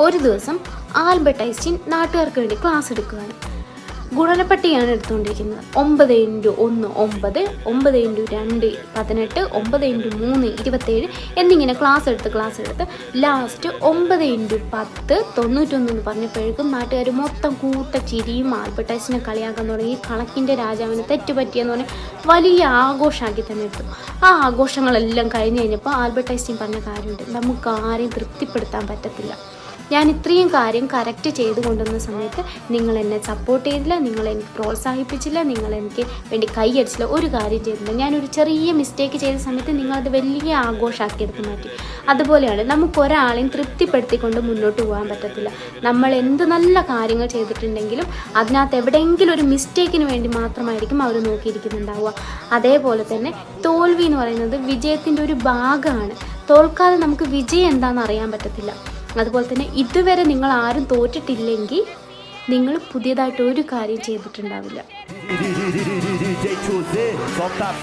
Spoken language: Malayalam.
ഒരു ദിവസം ആൽബർട്ട് ഐസ്റ്റീൻ നാട്ടുകാർക്ക് വേണ്ടി ക്ലാസ് എടുക്കുകയാണ്. ഗുണനപ്പട്ടികയാണ് എടുത്തുകൊണ്ടിരിക്കുന്നത്. ഒമ്പത് ഇന്റു ഒന്ന് ഒമ്പത് ഒമ്പത് ഇന്റു രണ്ട് പതിനെട്ട് ഒമ്പത് ഇന്റു മൂന്ന് ഇരുപത്തേഴ് എന്നിങ്ങനെ ക്ലാസ് എടുത്ത് ക്ലാസ് എടുത്ത് ലാസ്റ്റ് ഒമ്പത് ഇന്റു പത്ത് തൊണ്ണൂറ്റൊന്ന് എന്ന് പറഞ്ഞപ്പോഴേക്കും നാട്ടുകാർ മൊത്തം കൂത്ത ചിരിയും ആൽബർട്ടൈസിനെ കളിയാക്കാൻ തുടങ്ങി. കണക്കിന്റെ രാജാവിന് തെറ്റുപറ്റിയെന്ന് പറഞ്ഞ് വലിയ ആഘോഷമാക്കി തന്നെ എടുത്തു. ആ ആഘോഷങ്ങളെല്ലാം കഴിഞ്ഞ് കഴിഞ്ഞപ്പോൾ ആൽബർട്ടൈസ്റ്റീൻ പറഞ്ഞ കാര്യമുണ്ട്. നമുക്ക് ആരെയും തൃപ്തിപ്പെടുത്താൻ പറ്റത്തില്ല. ഞാൻ ഇത്രയും കാര്യം കറക്റ്റ് ചെയ്തു കൊണ്ടുവന്ന സമയത്ത് നിങ്ങൾ എന്നെ സപ്പോർട്ട് ചെയ്തില്ല നിങ്ങൾ എനിക്ക് പ്രോത്സാഹിപ്പിച്ചില്ല നിങ്ങൾ എനിക്ക് വേണ്ടി കൈയടിച്ചില്ല. ഒരു കാര്യം ചെയ്തില്ല. ഞാനൊരു ചെറിയ മിസ്റ്റേക്ക് ചെയ്ത സമയത്ത് നിങ്ങളത് വലിയ ആഘോഷമാക്കി എടുത്ത് മാറ്റി. അതുപോലെയാണ് നമുക്ക് ഒരാളെയും തൃപ്തിപ്പെടുത്തിക്കൊണ്ട് മുന്നോട്ട് പോകാൻ പറ്റത്തില്ല. നമ്മൾ എന്ത് നല്ല കാര്യങ്ങൾ ചെയ്തിട്ടുണ്ടെങ്കിലും അതിനകത്ത് എവിടെയെങ്കിലും ഒരു മിസ്റ്റേക്കിന് വേണ്ടി മാത്രമായിരിക്കും അവർ നോക്കിയിരിക്കുന്നുണ്ടാവുക. അതേപോലെ തന്നെ തോൽവി എന്ന് പറയുന്നത് വിജയത്തിന്റെ ഒരു ഭാഗമാണ്. തോൽക്കാതെ നമുക്ക് വിജയം എന്താണെന്ന് അറിയാൻ പറ്റത്തില്ല. അതുപോലെ തന്നെ ഇതുവരെ നിങ്ങൾ ആരും തോറ്റിട്ടില്ലെങ്കിൽ നിങ്ങൾ പുതിയതായിട്ട് ഒരു കാര്യം ചെയ്തിട്ടുണ്ടാവില്ല.